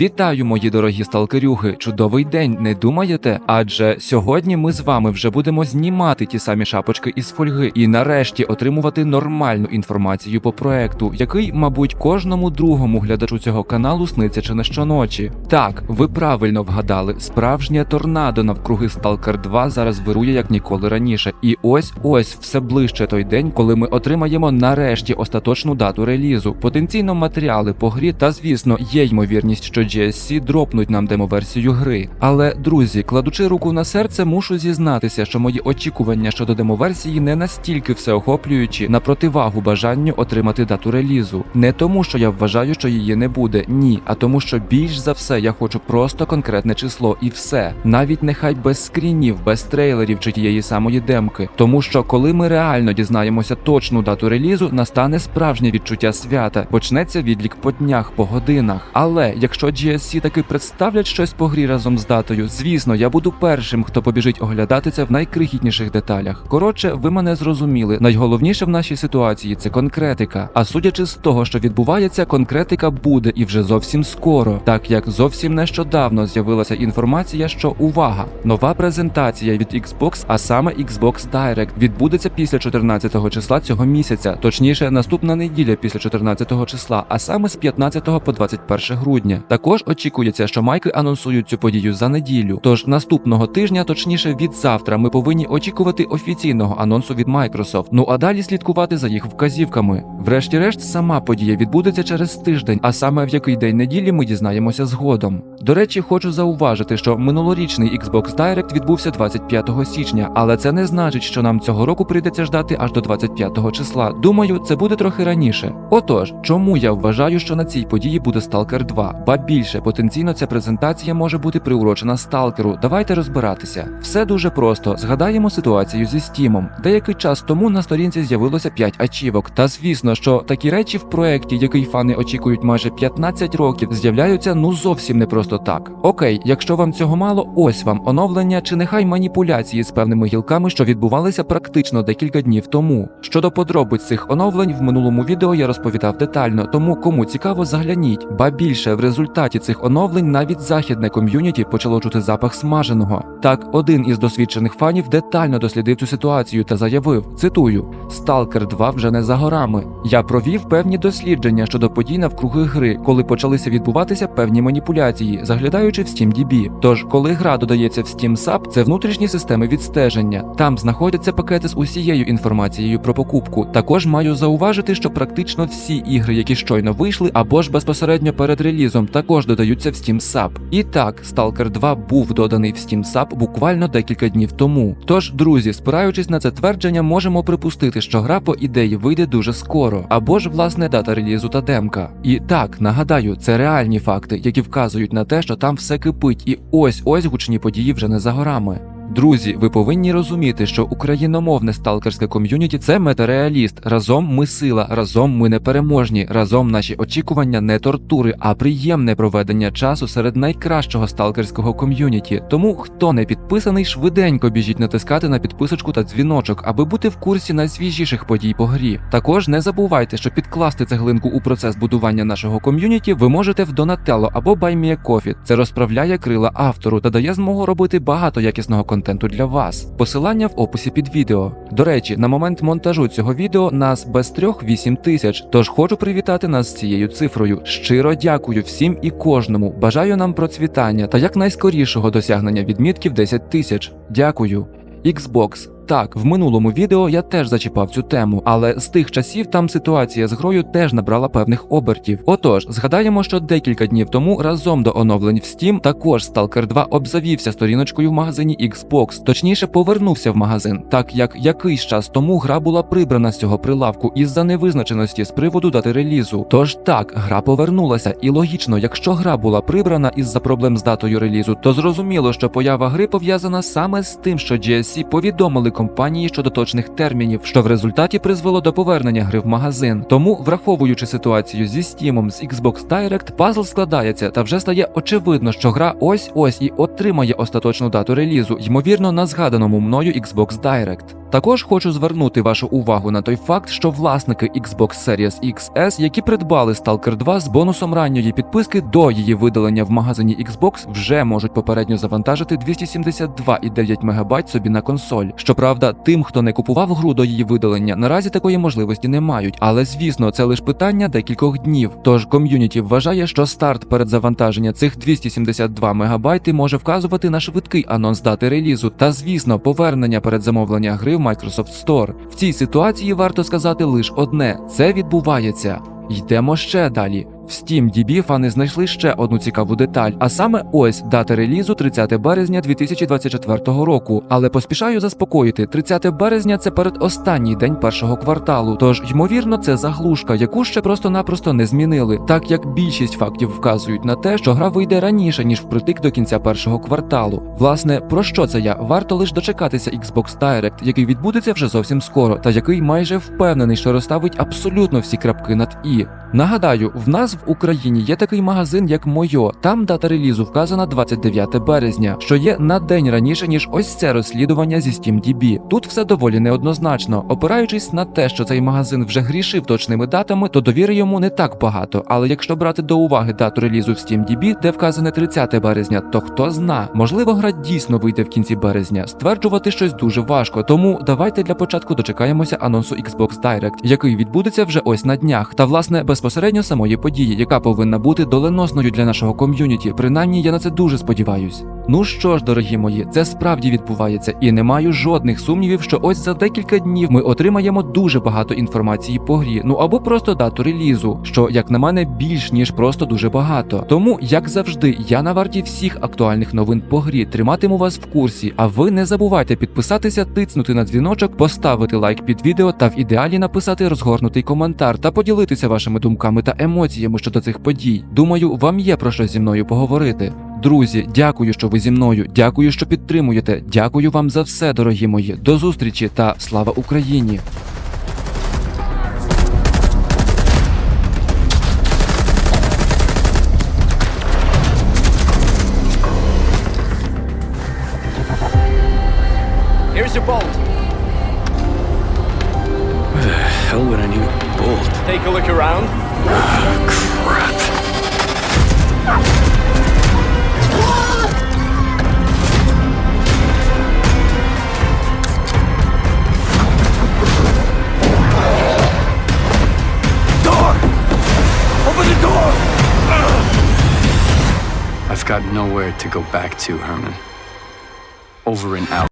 Вітаю, мої дорогі сталкерюги! Чудовий день, не думаєте? Адже сьогодні ми з вами вже будемо знімати ті самі шапочки із фольги і нарешті отримувати нормальну інформацію по проекту, який, мабуть, кожному другому глядачу цього каналу сниться чи не щоночі. Так, ви правильно вгадали, справжнє торнадо навкруги Stalker 2 зараз вирує як ніколи раніше. І ось ось все ближче той день, коли ми отримаємо нарешті остаточну дату релізу, потенційно матеріали по грі, та звісно, є ймовірність, що GSC дропнуть нам демоверсію гри. Але друзі, кладучи руку на серце, мушу зізнатися, що мої очікування щодо демоверсії не настільки всеохоплюючі на противагу бажанню отримати дату релізу. Не тому, що я вважаю, що її не буде, ні, а тому, що більш за все я хочу просто конкретне число і все. Навіть нехай без скрінів, без трейлерів чи тієї самої демки. Тому що коли ми реально дізнаємося точну дату релізу, настане справжнє відчуття свята, почнеться відлік по днях, по годинах. Але якщо GSC таки представлять щось по грі разом з датою, звісно, я буду першим, хто побіжить оглядати це в найкрихітніших деталях. Коротше, ви мене зрозуміли. Найголовніше в нашій ситуації це конкретика. А судячи з того, що відбувається, конкретика буде і вже зовсім скоро, так як зовсім нещодавно з'явилася інформація, що увага, нова презентація від Xbox, а саме Xbox Direct, відбудеться після 14 числа цього місяця, точніше, наступна неділя після 14 числа, а саме з 15 по 21 грудня. Також очікується, що майки анонсують цю подію за неділю. Тож наступного тижня, точніше від завтра, ми повинні очікувати офіційного анонсу від Microsoft. Ну а далі слідкувати за їх вказівками. Врешті-решт, сама подія відбудеться через тиждень, а саме в який день неділі ми дізнаємося згодом. До речі, хочу зауважити, що минулорічний Xbox Direct відбувся 25 січня, але це не значить, що нам цього року прийдеться ждати аж до 25 числа. Думаю, це буде трохи раніше. Отож, чому я вважаю, що на цій події буде Stalker 2? Ба більше потенційно ця презентація може бути приурочена Сталкеру. Давайте розбиратися. Все дуже просто. Згадаємо ситуацію зі Стімом. Деякий час тому на сторінці з'явилося 5 ачівок. Та звісно, що такі речі в проєкті, який фани очікують майже 15 років, з'являються ну зовсім не просто так. Окей, якщо вам цього мало, ось вам оновлення чи нехай маніпуляції з певними гілками, що відбувалися практично декілька днів тому. Щодо подробиць цих оновлень в минулому відео я розповідав детально, тому кому цікаво, загляніть. Ба більше в результаті цих оновлень навіть західне ком'юніті почало чути запах смаженого. Так, один із досвідчених фанів детально дослідив цю ситуацію та заявив: цитую: Stalker 2 вже не за горами. Я провів певні дослідження щодо подій навкруги гри, коли почалися відбуватися певні маніпуляції, заглядаючи в SteamDB. Тож, коли гра додається в Steam Sub, це внутрішні системи відстеження. Там знаходяться пакети з усією інформацією про покупку. Також маю зауважити, що практично всі ігри, які щойно вийшли, або ж безпосередньо перед релізом, також додаються в Steam Sub. І так, Stalker 2 був доданий в Steam Sub буквально декілька днів тому. Тож, друзі, спираючись на це твердження, можемо припустити, що гра по ідеї вийде дуже скоро, або ж власне дата релізу та демка. І так, нагадаю, це реальні факти, які вказують на те, що там все кипить, і ось ось гучні події вже не за горами. Друзі, ви повинні розуміти, що україномовне сталкерське ком'юніті це метареаліст. Разом ми сила, разом ми непереможні, разом наші очікування не тортури, а приємне проведення часу серед найкращого сталкерського ком'юніті. Тому хто не підписаний, швиденько біжіть натискати на підписочку та дзвіночок, аби бути в курсі найсвіжіших подій по грі. Також не забувайте, що підкласти цеглинку у процес будування нашого ком'юніті ви можете в Donatello або BuyMeACoffee. Це розправляє крила автору та дає змогу робити багато якісного контенту для вас. Посилання в описі під відео. До речі, на момент монтажу цього відео нас без трьох 8 тисяч. Тож хочу привітати нас з цією цифрою. Щиро дякую всім і кожному. Бажаю нам процвітання та якнайскорішого досягнення відмітків 10 тисяч. Дякую. Xbox. Так, в минулому відео я теж зачіпав цю тему, але з тих часів там ситуація з грою теж набрала певних обертів. Отож, згадаємо, що декілька днів тому разом до оновлень в Steam також Stalker 2 обзавівся сторіночкою в магазині Xbox, точніше повернувся в магазин, так як якийсь час тому гра була прибрана з цього прилавку із-за невизначеності з приводу дати релізу. Тож так, гра повернулася, і логічно, якщо гра була прибрана із-за проблем з датою релізу, то зрозуміло, що поява гри пов'язана саме з тим, що GSC повідомили компанії щодо точних термінів, що в результаті призвело до повернення гри в магазин. Тому, враховуючи ситуацію зі Steam, з Xbox Direct, пазл складається та вже стає очевидно, що гра ось ось і отримає остаточну дату релізу, ймовірно, на згаданому мною Xbox Direct. Також хочу звернути вашу увагу на той факт, що власники Xbox Series XS, які придбали Stalker 2 з бонусом ранньої підписки до її видалення в магазині Xbox, вже можуть попередньо завантажити 272,9 МБ собі на консоль. Щоправда, тим, хто не купував гру до її видалення, наразі такої можливості не мають. Але звісно, це лише питання декількох днів. Тож ком'юніті вважає, що старт перед завантаження цих 272 МБ може вказувати на швидкий анонс дати релізу та, звісно, повернення перед замовлення гри в Microsoft Store. В цій ситуації варто сказати лише одне: це відбувається. Йдемо ще далі. В SteamDB фани знайшли ще одну цікаву деталь, а саме ось дата релізу 30 березня 2024 року. Але поспішаю заспокоїти, 30 березня це передостанній день першого кварталу. Тож, ймовірно, це заглушка, яку ще просто-напросто не змінили, так як більшість фактів вказують на те, що гра вийде раніше ніж впритик до кінця першого кварталу. Власне, про що це я? Варто лише дочекатися Xbox Direct, який відбудеться вже зовсім скоро, та який майже впевнений, що розставить абсолютно всі крапки над і. Нагадаю, в нас в Україні є такий магазин, як Мойо. Там дата релізу вказана 29 березня, що є на день раніше ніж ось це розслідування зі SteamDB. Тут все доволі неоднозначно. Опираючись на те, що цей магазин вже грішив точними датами, то довіри йому не так багато. Але якщо брати до уваги дату релізу в SteamDB, де вказане 30 березня, то хто зна, можливо, гра дійсно вийде в кінці березня. Стверджувати щось дуже важко. Тому давайте для початку дочекаємося анонсу Xbox Direct, який відбудеться вже ось на днях, та власне безпосередньо самої події, яка повинна бути доленосною для нашого ком'юніті. Принаймні я на це дуже сподіваюсь. Ну що ж, дорогі мої, це справді відбувається, і не маю жодних сумнівів, що ось за декілька днів ми отримаємо дуже багато інформації по грі, ну або просто дату релізу, що, як на мене, більш ніж просто дуже багато. Тому, як завжди, я на варті всіх актуальних новин по грі, триматиму вас в курсі. А ви не забувайте підписатися, тицнути на дзвіночок, поставити лайк під відео та в ідеалі написати розгорнутий коментар та поділитися вашими думками та емоціями щодо цих подій. Думаю, вам є про що зі мною поговорити. Друзі, дякую, що ви зі мною. Дякую, що підтримуєте. Дякую вам за все, дорогі мої. До зустрічі та слава Україні! Here's your bolt. hell would I need a bolt? Take a look around. Ah, Crap. Door! Open the door! I've got nowhere to go back to, Herman. Over and out.